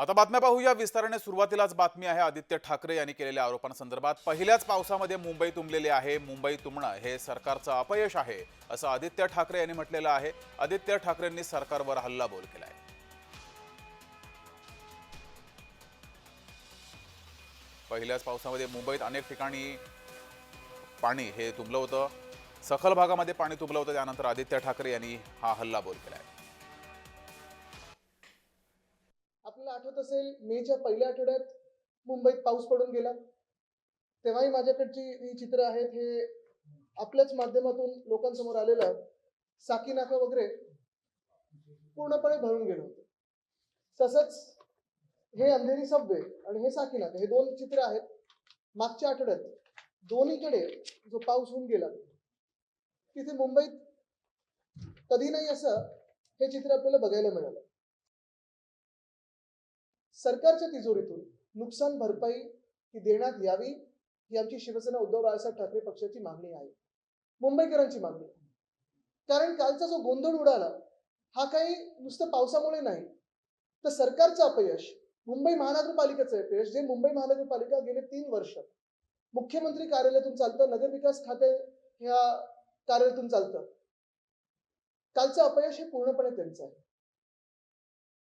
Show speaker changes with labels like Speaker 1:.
Speaker 1: आता बातम्या पाहूया. विस्ताराने सुरुवातीलाच बातमी आहे. आदित्य ठाकरे यांनी केलेल्या आरोपांसंदर्भात पहिल्याच पावसामध्ये मुंबई तुंबलेली आहे. मुंबई तुंबणं हे सरकारचं अपयश आहे असं आदित्य ठाकरे यांनी म्हटलेलं आहे. आदित्य ठाकरेंनी सरकारवर हल्लाबोल केलाय. पहिल्याच पावसामध्ये मुंबईत अनेक ठिकाणी पाणी हे तुंबलं होतं. सखल भागामध्ये पाणी तुंबलं होतं. त्यानंतर आदित्य ठाकरे यांनी हा हल्लाबोल केलाय.
Speaker 2: आहे आठवत असेल मेच्या पहिल्या आठवड्यात मुंबईत पाऊस पडून गेला. तेव्हाही माझ्याकडची ही चित्र आहेत हे आपल्याच माध्यमातून लोकांसमोर आलेलं साकी नाका वगैरे पूर्णपणे भरून गेलं होतं. तसंच हे अंधेरी सबवे आणि हे साकी नाका हे दोन चित्र आहेत. मागच्या आठवड्यात दोन्हीकडे जो पाऊस होऊन गेला तिथे मुंबईत कधी नाही असं हे चित्र आपल्याला बघायला मिळालं. सरकारच्या तिजोरीतून नुकसान भरपाई ही देण्यात यावी ही आमची शिवसेना उद्धव बाळासाहेब ठाकरे पक्षाची मागणी आहे. मुंबईकरांची मागणी. कारण कालचा जो गोंधळ उडाला हा काही नुसतं पावसामुळे नाही तर सरकारचं अपयश मुंबई महानगरपालिकेचं अपयश जे मुंबई महानगरपालिका गेले तीन वर्ष मुख्यमंत्री कार्यालयातून चालतं नगरविकास खाते ह्या कार्यालयातून चालतं. कालचं अपयश हे पूर्णपणे त्यांचं आहे.